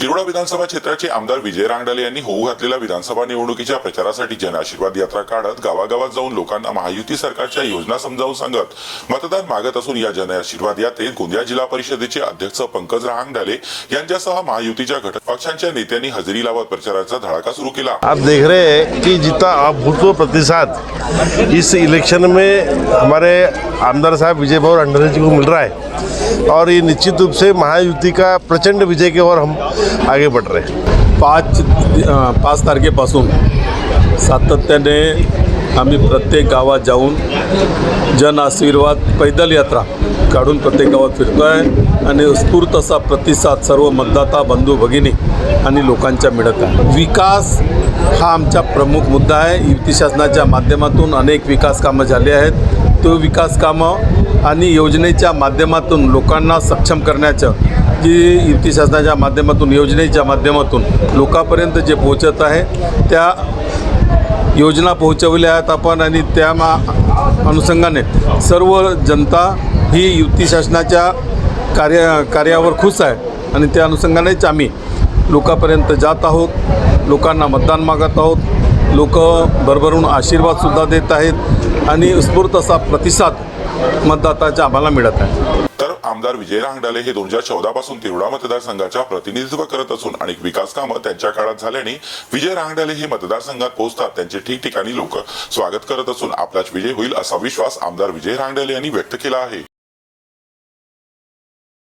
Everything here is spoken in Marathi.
तिरोडा विधानसभा क्षेत्राचे आमदार विजय रांगडाले यांनी होऊ घातलेल्या विधानसभा निवडणुकीच्या प्रचारासाठी जनआशीर्वाद यात्रा काढत गावागावात जाऊन लोकांना महायुती सरकारच्या योजना समजावून सांगत मतदान मागत असून या जनआशीर्वाद यात्रेत गोंदिया जिल्हा परिषदेचे अध्यक्ष पंकज रांगडाले यांच्यासह महायुतीच्या घटक पक्षांच्या नेत्यांनी हजेरी लावत प्रचाराचा धडाका सुरू केला. आप देख रहे हैं कि जितना अभूतपूर्व प्रतिसाद इस इलेक्शन में हमारे आमदार साहब विजय भाव अंडरे जी को मिल रहा है। और ये निश्चित रूप से महायुति का प्रचंड विजय की ओर हम आगे बढ़ रहे हैं। पाच पाच तारखेपासून सातत्याने आम्ही प्रत्येक गावात जाऊन जन आशीर्वाद पैदल यात्रा काढून प्रत्येक गावात फिरतो आहे आणि उत्स्फूर्त असा प्रतिसाद सर्व मतदाता बंधू भगिनी आणि लोकांच्या मिळत आहे. विकास हा आमचा प्रमुख मुद्दा आहे. युती शासनाच्या माध्यमातून अनेक विकास कामं झाले आहेत. तो विकास कामं आणि योजनेच्या माध्यमातून लोकांना सक्षम करण्याचं जी युती शासनाच्या माध्यमातून योजनेच्या माध्यमातून लोकांपर्यंत जे पोहोचत आहे त्या योजना पोहोचवल्या आहेत आपण आणि त्या मा अनुषंगाने सर्व जनता ही युती शासनाच्या कार्य कार्यावर खुश आहे आणि त्या अनुषंगानेच आम्ही लोकांपर्यंत जात आहोत लोकांना मतदान मागत आहोत. लोक भरभरून आशीर्वादसुद्धा देत आहेत आणि उत्स्फूर्त असा प्रतिसाद मतदाताच्या आम्हाला मिळत आहे. तर आमदार विजय रांगडाले हे दोन हजार चौदा पासून तिवडा मतदारसंघाच्या प्रतिनिधित्व करत असून अनेक विकास कामं त्यांच्या काळात झाल्याने विजय रांगडाले हे मतदारसंघात पोहोचतात त्यांचे ठिकठिकाणी लोक स्वागत करत असून आपलाच विजय होईल असा विश्वास आमदार विजय रांगडाले यांनी व्यक्त केला आहे.